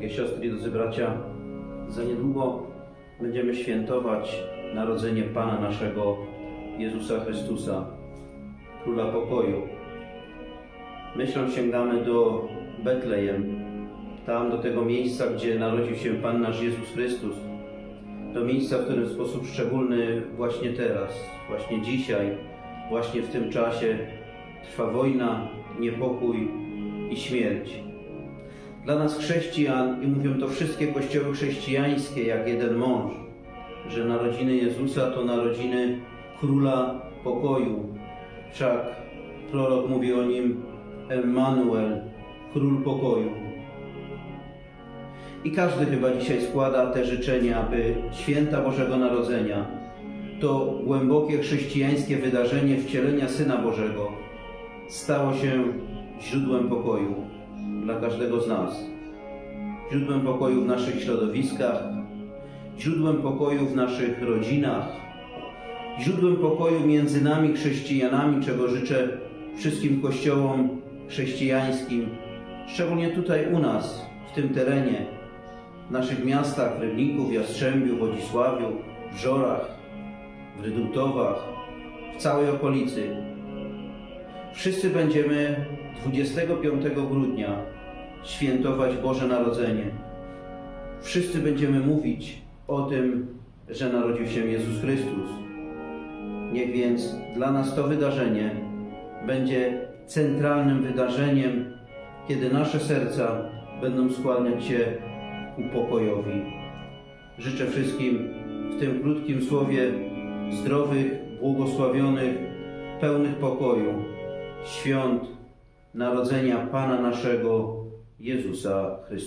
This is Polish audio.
Drogie siostry i drodzy bracia, za niedługo będziemy świętować narodzenie Pana naszego Jezusa Chrystusa, Króla Pokoju. Myślą sięgamy do Betlejem, tam do tego miejsca, gdzie narodził się Pan nasz Jezus Chrystus. Do miejsca, w którym w sposób szczególny właśnie teraz, właśnie dzisiaj, właśnie w tym czasie trwa wojna, niepokój i śmierć. Dla nas chrześcijan, i mówią to wszystkie kościoły chrześcijańskie jak jeden mąż, że narodziny Jezusa to narodziny Króla Pokoju. Wszak prorok mówi o nim Emmanuel, Król Pokoju. I każdy chyba dzisiaj składa te życzenia, aby święta Bożego Narodzenia, to głębokie chrześcijańskie wydarzenie wcielenia Syna Bożego, stało się źródłem pokoju dla każdego z nas. Źródłem pokoju w naszych środowiskach, źródłem pokoju w naszych rodzinach, źródłem pokoju między nami chrześcijanami, czego życzę wszystkim kościołom chrześcijańskim, szczególnie tutaj u nas, w tym terenie, w naszych miastach, w Rybniku, w Jastrzębiu, w Wodzisławiu, w Żorach, w Rydutowach, w całej okolicy. Wszyscy będziemy 25 grudnia świętować Boże Narodzenie. Wszyscy będziemy mówić o tym, że narodził się Jezus Chrystus. Niech więc dla nas to wydarzenie będzie centralnym wydarzeniem, kiedy nasze serca będą skłaniać się ku pokojowi. Życzę wszystkim w tym krótkim słowie zdrowych, błogosławionych, pełnych pokoju świąt narodzenia Pana naszego Jezusa Chrystusa.